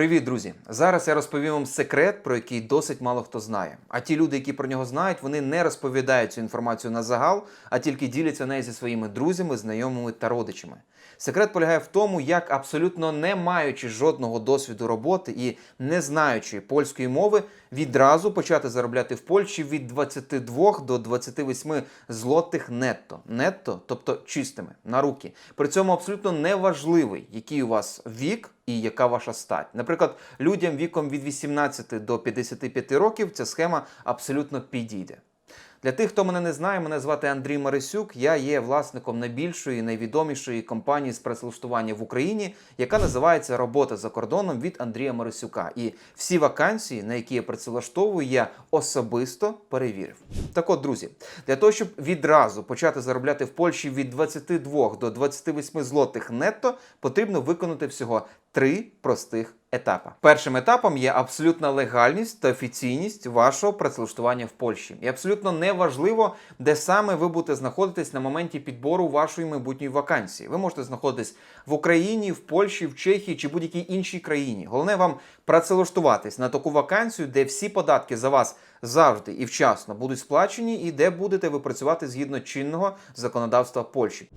Привіт, друзі! Зараз я розповім вам секрет, про який досить мало хто знає. А ті люди, які про нього знають, вони не розповідають цю інформацію на загал, а тільки діляться нею зі своїми друзями, знайомими та родичами. Секрет полягає в тому, як абсолютно не маючи жодного досвіду роботи і не знаючи польської мови, відразу почати заробляти в Польщі від 22 до 28 злотих нетто. Нетто, тобто чистими на руки. При цьому абсолютно неважливий, який у вас вік і яка ваша стать. Наприклад, людям віком від 18 до 55 років ця схема абсолютно підійде. Для тих, хто мене не знає, мене звати Андрій Марисюк. Я є власником найбільшої, найвідомішої компанії з працевлаштування в Україні, яка називається Робота за кордоном від Андрія Марисюка. І всі вакансії, на які я працевлаштовую, я особисто перевірив. Так от, друзі, для того, щоб відразу почати заробляти в Польщі від 22 до 28 злотих нетто, потрібно виконати всього три простих етапа. Першим етапом є абсолютна легальність та офіційність вашого працевлаштування в Польщі. І абсолютно не важливо, де саме ви будете знаходитись на моменті підбору вашої майбутньої вакансії. Ви можете знаходитись в Україні, в Польщі, в Чехії чи будь-якій іншій країні. Головне вам працевлаштуватись на таку вакансію, де всі податки за вас завжди і вчасно будуть сплачені, і де будете ви працювати згідно чинного законодавства Польщі.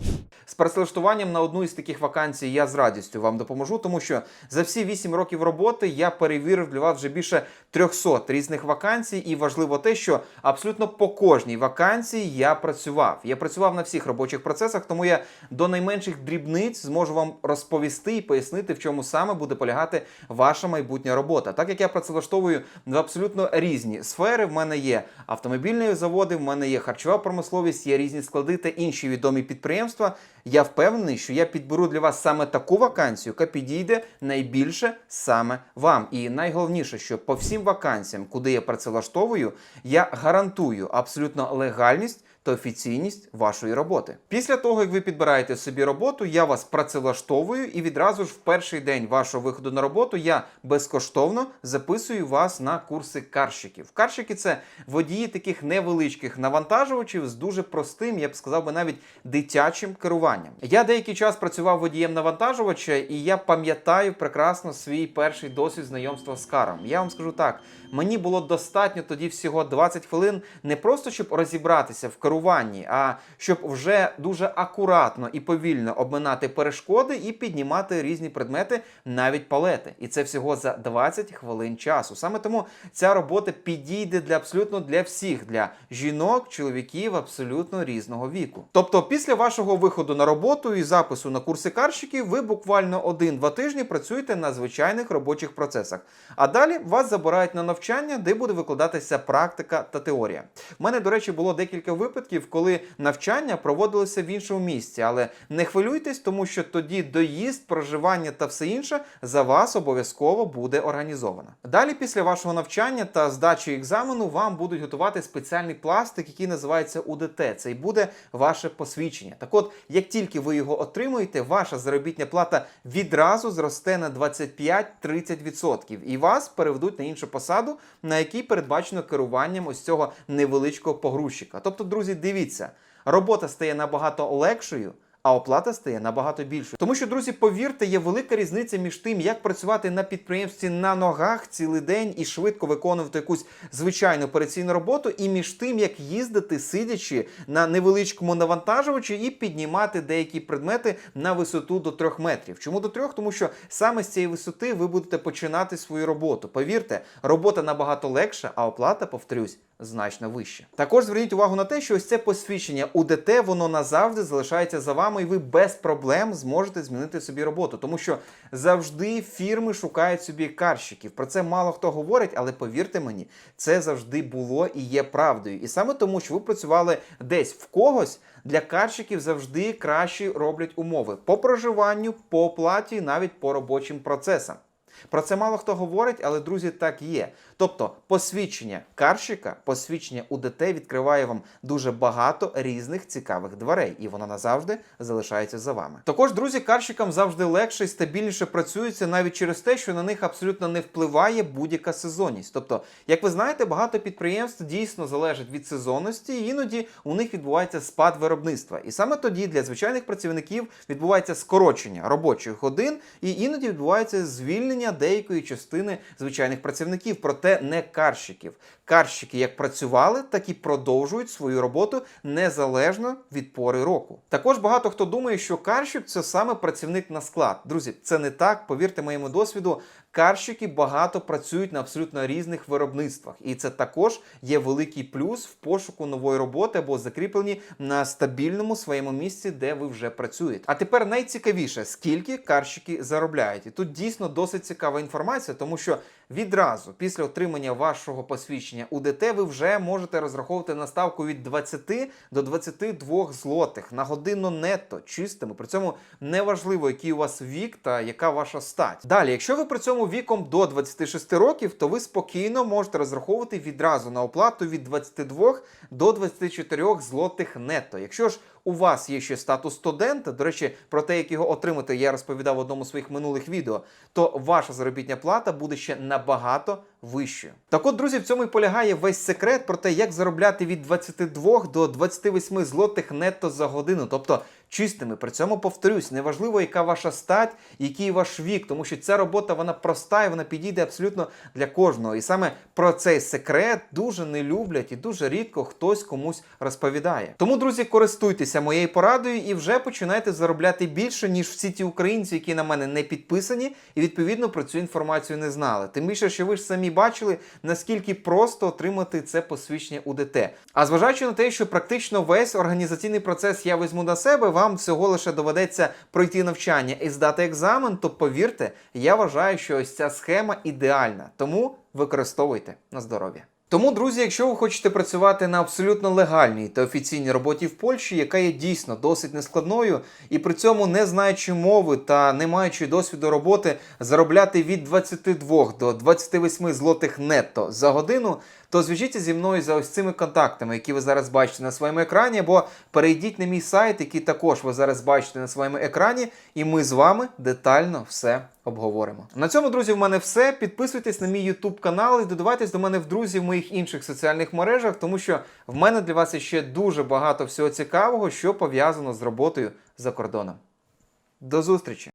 З працевлаштуванням на одну із таких вакансій я з радістю вам допоможу, тому що за всі 8 років роботи я перевірив для вас вже більше 300 різних вакансій, і важливо те, що абсолютно по кожній вакансії я працював. Я працював на всіх робочих процесах, тому я до найменших дрібниць зможу вам розповісти і пояснити, в чому саме буде полягати ваша майбутня робота. Так як я працевлаштовую в абсолютно різні сфери, в мене є автомобільні заводи, в мене є харчова промисловість, є різні склади та інші відомі підприємства. Я впевнений, що я підберу для вас саме таку вакансію, яка підійде найбільше саме вам. І найголовніше, що по всім вакансіям, куди я працевлаштовую, я гарантую абсолютно легальність. Та офіційність вашої роботи. Після того, як ви підбираєте собі роботу, я вас працевлаштовую і відразу ж в перший день вашого виходу на роботу я безкоштовно записую вас на курси карщиків. Карщики це водії таких невеличких навантажувачів з дуже простим, я б сказав би навіть дитячим керуванням. Я деякий час працював водієм навантажувача, і я пам'ятаю прекрасно свій перший досвід знайомства з каром. Я вам скажу так: мені було достатньо тоді всього 20 хвилин не просто щоб розібратися в керуванні, а щоб вже дуже акуратно і повільно обминати перешкоди і піднімати різні предмети, навіть палети. І це всього за 20 хвилин часу. Саме тому ця робота підійде для абсолютно для всіх, для жінок, чоловіків абсолютно різного віку. Тобто, після вашого виходу на роботу і запису на курси карщиків, ви буквально один-два тижні працюєте на звичайних робочих процесах. А далі вас забирають на навчання, де буде викладатися практика та теорія. У мене, до речі, було декілька випадків, коли навчання проводилося в іншому місці, але не хвилюйтесь, тому що тоді доїзд, проживання та все інше за вас обов'язково буде організовано. Далі, після вашого навчання та здачі екзамену, вам будуть готувати спеціальний пластик, який називається УДТ. Це і буде ваше посвідчення. Так от, як тільки ви його отримуєте, ваша заробітня плата відразу зросте на 25-30%. І вас переведуть на іншу посаду, на якій передбачено керуванням ось цього невеличкого погрузчика. Тобто, друзі, дивіться, робота стає набагато легшою. А оплата стає набагато більшою. Тому що, друзі, повірте, є велика різниця між тим, як працювати на підприємстві на ногах цілий день і швидко виконувати якусь звичайну операційну роботу, і між тим, як їздити, сидячи на невеличкому навантажувачі і піднімати деякі предмети на висоту до 3 метрів. Чому до 3? Тому що саме з цієї висоти ви будете починати свою роботу. Повірте, робота набагато легша, а оплата, повторюсь, значно вище. Також зверніть увагу на те, що ось це посвідчення УДТ, воно назавжди залишається за вами, і ви без проблем зможете змінити собі роботу, тому що завжди фірми шукають собі карщиків. Про це мало хто говорить, але повірте мені, це завжди було і є правдою. І саме тому, що ви працювали десь в когось. Для карщиків завжди кращі роблять умови по проживанню, по оплаті, навіть по робочим процесам. Про це мало хто говорить, але друзі, так є. Тобто, посвідчення карщика, посвідчення УДТ відкриває вам дуже багато різних цікавих дверей, і воно назавжди залишається за вами. Також, друзі, карщикам завжди легше і стабільніше працюється навіть через те, що на них абсолютно не впливає будь-яка сезонність. Тобто, як ви знаєте, багато підприємств дійсно залежать від сезонності, і іноді у них відбувається спад виробництва. І саме тоді для звичайних працівників відбувається скорочення робочих годин, і іноді відбувається звільнення деякої частини звичайних працівників, проте не карщиків. Карщики як працювали, так і продовжують свою роботу незалежно від пори року. Також багато хто думає, що карщик це саме працівник на склад. Друзі, це не так. Повірте моєму досвіду. Карщики багато працюють на абсолютно різних виробництвах, і це також є великий плюс в пошуку нової роботи або закріплені на стабільному своєму місці, де ви вже працюєте. А тепер найцікавіше, скільки карщики заробляють. І тут дійсно досить цікава інформація, тому що відразу після отримання вашого посвідчення УДТ ви вже можете розраховувати на ставку від 20 до 22 злотих на годину нетто чистими. При цьому неважливо, який у вас вік та яка ваша стать. Далі, якщо ви при цьому віком до 26 років, то ви спокійно можете розраховувати відразу на оплату від 22 до 24 злотих нетто. Якщо ж у вас є ще статус студента, до речі, про те, як його отримати, я розповідав в одному з своїх минулих відео, то ваша заробітня плата буде ще набагато вищою. Так от, друзі, в цьому і полягає весь секрет про те, як заробляти від 22 до 28 злотих нетто за годину, тобто чистими. При цьому повторюсь, неважливо, яка ваша стать, який ваш вік, тому що ця робота вона проста і вона підійде абсолютно для кожного. І саме про цей секрет дуже не люблять і дуже рідко хтось комусь розповідає. Тому, друзі, користуйтеся моєю порадою і вже починайте заробляти більше, ніж всі ті українці, які на мене не підписані, і відповідно про цю інформацію не знали. Тим більше, що ви ж самі бачили, наскільки просто отримати це посвідчення УДТ. А зважаючи на те, що практично весь організаційний процес я візьму на себе, вам всього лише доведеться пройти навчання і здати екзамен, то повірте, я вважаю, що ось ця схема ідеальна. Тому використовуйте на здоров'я. Тому, друзі, якщо ви хочете працювати на абсолютно легальній та офіційній роботі в Польщі, яка є дійсно досить нескладною, і при цьому не знаючи мови та не маючи досвіду роботи, заробляти від 22 до 28 злотих нетто за годину, то зв'яжіться зі мною за ось цими контактами, які ви зараз бачите на своєму екрані, або перейдіть на мій сайт, який також ви зараз бачите на своєму екрані, і ми з вами детально все обговоримо. На цьому, друзі, в мене все. Підписуйтесь на мій YouTube канал і додавайтесь до мене в друзі в моїх інших соціальних мережах, тому що в мене для вас ще дуже багато всього цікавого, що пов'язано з роботою за кордоном. До зустрічі!